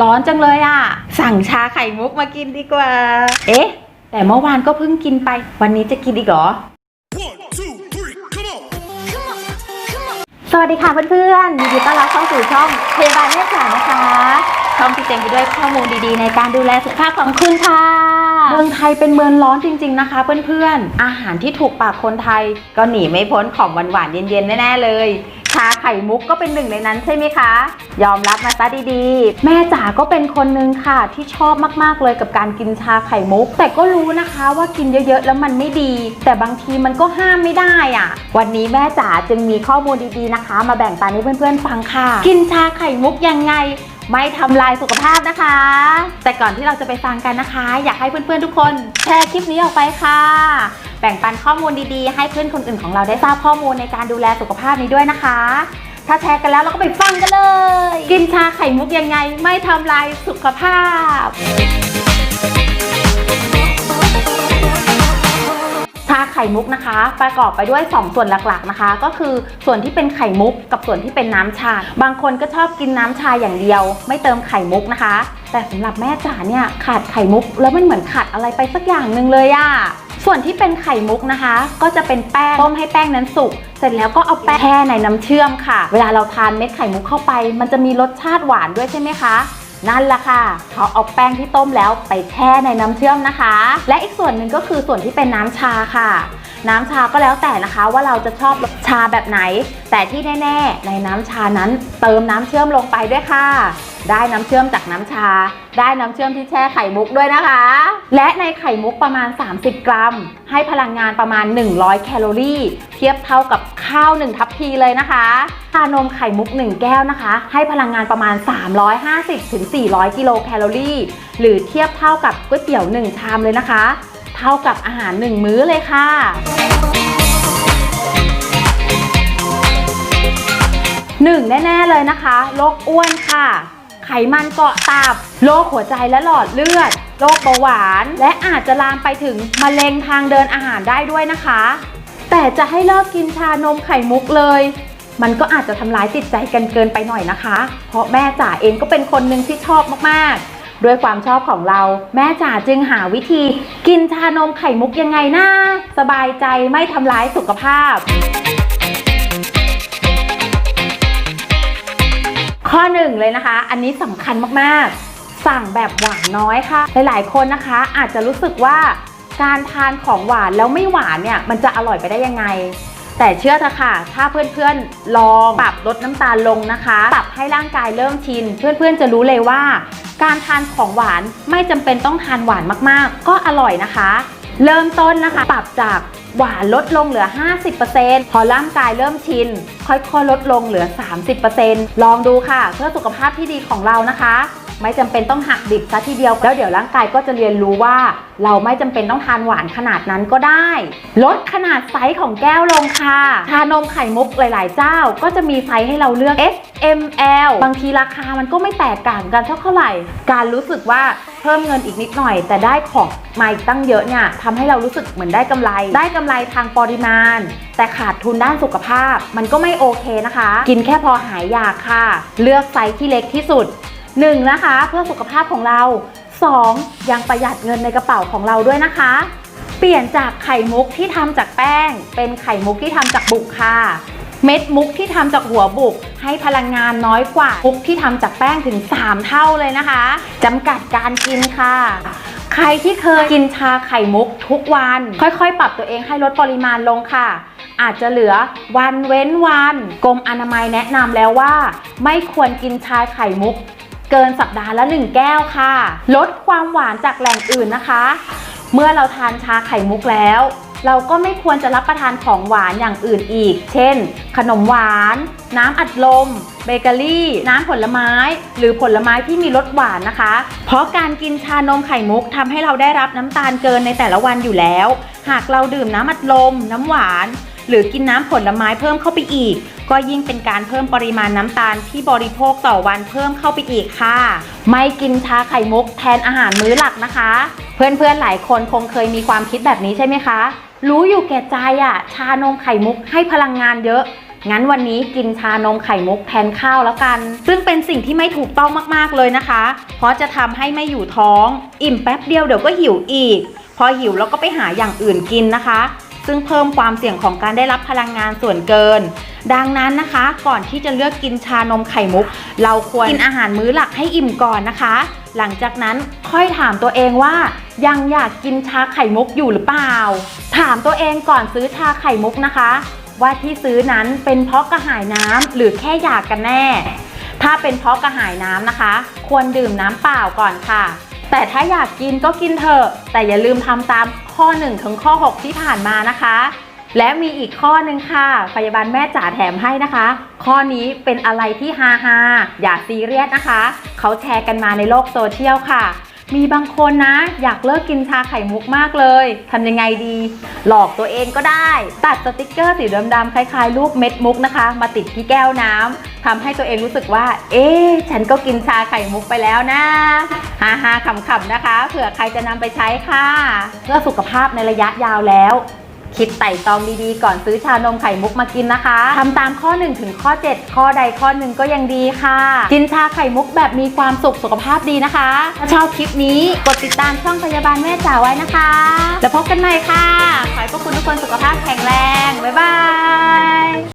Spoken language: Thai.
ร้อนจังเลยอะสั่งชาไข่มุกมากินดีกว่า เอ๊ะ แต่เมื่อวานก็เพิ่งกินไป วันนี้จะกินอีกเหรอ One, two, three, come on! สวัสดีค่ะเพื่อนๆยินดีต้อนรับเข้าสู่ช่องพยาบาลแม่จ๋านะคะ ช่องที่เต็มไปด้วยข้อมูลดีๆ ในการดูแลสุขภาพของคุณค่ะ เมืองไทยเป็นเมืองร้อนจริง ๆนะคะ เพื่อนๆ อาหารที่ถูกปากคนไทย ก็หนีไม่พ้นของหวานๆเย็นๆแน่ๆเลยชาไข่มุกก็เป็นหนึ่งในนั้นใช่ไหมคะ ยอมรับมาซะดีๆ แม่จ๋าก็เป็นคนนึงค่ะ ที่ชอบมากๆเลยกับการกินชาไข่มุก แต่ก็รู้นะคะว่ากินเยอะๆ แล้วมันไม่ดี แต่บางทีมันก็ห้ามไม่ได้อะ วันนี้แม่จ๋าจึงมีข้อมูลดีๆนะคะ มาแบ่งปันให้เพื่อนๆฟังค่ะ กินชาไข่มุกยังไง ไม่ทำลายสุขภาพนะคะ แต่ก่อนที่เราจะไปฟังกันนะคะ อยากให้เพื่อนๆทุกคนแชร์คลิปนี้ออกไปค่ะ แบ่งปันข้อมูลดีๆ ให้เพื่อนคนอื่นของเราได้ทราบข้อมูลในการดูแลสุขภาพนี้ด้วยนะคะ ถ้าแชร์กันแล้วเราก็ไปฟังกันเลย กินชาไข่มุกยังไง ไม่ทำลายสุขภาพาไข่มุกนะคะ ประกอบไปด้วย 2 ส่วนหลักๆนะคะ ก็คือส่วนที่เป็นไข่มุกกับส่วนที่เป็นน้ำชา บางคนก็ชอบกินน้ำชาอย่างเดียว ไม่เติมไข่มุกนะคะ แต่สำหรับแม่จ๋าเนี่ยขาดไข่มุก แล้วมันเหมือนขาดอะไรไปสักอย่างหนึ่งเลยอะส่วนที่เป็นไข่มุกนะคะ ก็จะเป็นแป้งต้มให้แป้งนั้นสุกเสร็จแล้วก็เอาแป้งแช่ในน้ำเชื่อมค่ะ เวลาเราทานเม็ดไข่มุกเข้าไป มันจะมีรสชาติหวานด้วยใช่ไหมคะ นั่นแหละค่ะเขาเอาแป้งที่ต้มแล้วไปแช่ในน้ำเชื่อมนะคะ และอีกส่วนหนึ่งก็คือส่วนที่เป็นน้ำชาค่ะ น้ำชาก็แล้วแต่นะคะว่าเราจะชอบชาแบบไหน แต่ที่แน่ๆ ในน้ำชานั้นเติมน้ำเชื่อมลงไปด้วยค่ะ ได้น้ำเชื่อมจากน้ำชา ได้น้ำเชื่อมที่แช่ไข่มุกด้วยนะคะ และในไข่มุกประมาณ 30 กรัม ให้พลังงานประมาณ 100 แคลอรี่ เทียบเท่ากับข้าว 1 ทัพพีเลยนะคะชานมไข่มุก 1 แก้วนะคะ ให้พลังงานประมาณ 350-400 กิโลแคลอรี่ หรือเทียบเท่ากับก๋วยเตี๋ยว 1 ชามเลยนะคะ เท่ากับอาหาร 1 มื้อเลยค่ะหนึ่งแน่ ๆ เลยนะคะโรคอ้วนค่ะ ไขมันเกาะตับ โรคหัวใจและหลอดเลือด โรคเบาหวาน และอาจจะลามไปถึงมะเร็งทางเดินอาหารได้ด้วยนะคะ แต่จะให้เลิกกินชานมไข่มุกเลย มันก็อาจจะทำร้ายจิตใจกันเกินไปหน่อยนะคะ เพราะแม่จ๋าเองก็เป็นคนหนึ่งที่ชอบมากๆ ด้วยความชอบของเรา แม่จ๋าจึงหาวิธี กินชานมไข่มุกยังไงนะสบายใจไม่ทำร้ายสุขภาพ ข้อหนึ่งเลยนะคะ อันนี้สำคัญมากๆ สั่งแบบหวานน้อยค่ะ หลายๆคนนะคะ อาจจะรู้สึกว่าการทานของหวานแล้วไม่หวานเนี่ย มันจะอร่อยไปได้ยังไง แต่เชื่อเถอะค่ะ ถ้าเพื่อนๆลองปรับลดน้ำตาลลงนะคะ ปรับให้ร่างกายเริ่มชิน เพื่อนๆจะรู้เลยว่า การทานของหวานไม่จำเป็นต้องทานหวานมากๆ ก็อร่อยนะคะ เริ่มต้นนะคะ ปรับจากหวานลดลงเหลือ 50%พอร่างกายเริ่มชิน ค่อยๆ ลดลงเหลือ 30%ลองดูค่ะ เพื่อสุขภาพที่ดีของเรานะคะ ไม่จำเป็นต้องหักดิบซะทีเดียวแล้วเดี๋ยวร่างกายก็จะเรียนรู้ว่า เราไม่จำเป็นต้องทานหวานขนาดนั้นก็ได้ ลดขนาดไซส์ของแก้วลงค่ะชานมไข่มุกหลาย ๆ เจ้า ก็จะมีไซส์ให้เราเลือก S M L บางทีราคามันก็ไม่แตกต่างกันเท่าไหร่ การรู้สึกว่า เพิ่มเงินอีกนิดหน่อย แต่ได้ของมาอีกตั้งเยอะเนี่ยทำให้เรารู้สึกเหมือนได้กำไร ได้กำไรทางปริมาณ แต่ขาดทุนด้านสุขภาพ มันก็ไม่โอเคนะคะ กินแค่พอหายอยากค่ะ เลือกไซส์ที่เล็กที่สุด 1. นะคะ เพื่อสุขภาพของเรา 2. ยังประหยัดเงินในกระเป๋าของเราด้วยนะคะ เปลี่ยนจากไข่มุกที่ทำจากแป้ง เป็นไข่มุกที่ทำจากบุกค่ะ เม็ดมุกที่ทำจากหัวบุก ให้พลังงานน้อยกว่ามุกที่ทำจากแป้งถึง 3 เท่าเลยนะคะจำกัดการกินค่ะ ใครที่เคยกินชาไข่มุกทุกวัน ค่อยๆ ปรับตัวเองให้ลดปริมาณลงค่ะ อาจจะเหลือวันเว้นวันกรมอนามัยแนะนำแล้วว่า ไม่ควรกินชาไข่มุก เกินสัปดาห์ละ 1 แก้วค่ะ ลดความหวานจากแหล่งอื่นนะคะ เมื่อเราทานชาไข่มุกแล้ว เราก็ไม่ควรจะรับประทานของหวานอย่างอื่นอีก เช่น ขนมหวาน น้ำอัดลม เบเกอรี่ น้ำผลไม้ หรือผลไม้ที่มีรสหวานนะคะ เพราะการกินชานมไข่มุกทำให้เราได้รับน้ำตาลเกินในแต่ละวันอยู่แล้ว หากเราดื่มน้ำอัดลม น้ำหวาน หรือกินน้ำผลไม้เพิ่มเข้าไปอีก ก็ยิ่งเป็นการเพิ่มปริมาณน้ำตาลที่บริโภคต่อวันเพิ่มเข้าไปอีกค่ะ ไม่กินชาไข่มุกแทนอาหารมื้อหลักนะคะ เพื่อนๆหลายคนคงเคยมีความคิดแบบนี้ใช่ไหมคะ รู้อยู่แก่ใจอะชานมไข่มุกให้พลังงานเยอะ งั้นวันนี้กินชานมไข่มุกแทนข้าวแล้วกัน ซึ่งเป็นสิ่งที่ไม่ถูกต้องมากๆเลยนะคะ เพราะจะทำให้ไม่อยู่ท้อง อิ่มแป๊บเดียวเดี๋ยวก็หิวอีก พอหิวแล้วก็ไปหาอย่างอื่นกินนะคะ ซึ่งเพิ่มความเสี่ยงของการได้รับพลังงานส่วนเกิน ดังนั้นนะคะ ก่อนที่จะเลือกกินชานมไข่มุก เราควรกินอาหารมื้อหลักให้อิ่มก่อนนะคะ หลังจากนั้นค่อยถามตัวเองว่า ยังอยากกินชาไข่มุกอยู่หรือเปล่า ถามตัวเองก่อนซื้อชาไข่มุกนะคะ ว่าที่ซื้อนั้นเป็นเพราะกระหายน้ำหรือแค่อยากกันแน่ ถ้าเป็นเพราะกระหายน้ำนะคะ ควรดื่มน้ำเปล่าก่อนค่ะ แต่ถ้าอยากกินก็กินเถอะ แต่อย่าลืมทำตามข้อ 1 ถึงข้อ 6 ที่ผ่านมานะคะ และมีอีกข้อหนึ่งค่ะ พยาบาลแม่จ๋าแถมให้นะคะ ข้อนี้เป็นอะไรที่ฮาฮาๆอย่าซีเรียสนะคะ เขาแชร์กันมาในโลกโซเชียลค่ะ มีบางคนนะ อยากเลิกกินชาไข่มุกมากเลยทำยังไงดี หลอกตัวเองก็ได้ ตัดสติกเกอร์สีดำๆคล้ายๆ รูปเม็ดมุกนะคะ มาติดที่แก้วน้ำทำให้ตัวเองรู้สึกว่า เอ๊ะฉันก็กินชาไข่มุกไปแล้วนะฮ่าฮาๆขำๆนะคะ เผื่อใครจะนำไปใช้ค่ะ เพื่อสุขภาพในระยะยาวแล้ว คิดไต่ตองดีๆ ก่อนซื้อชานมไข่มุกมากินนะคะทำตามข้อ1ถึงข้อ 7 ข้อใดข้อหนึ่งก็ยังดีค่ะ กินชาไข่มุกแบบมีความสุขสุขภาพดีนะคะ ถ้าชอบคลิปนี้กดติดตามช่องพยาบาลแม่จ๋าไว้นะคะ แล้วพบกันใหม่ค่ะ ขอให้พวกคุณทุกคนสุขภาพแข็งแรง บ๊ายบาย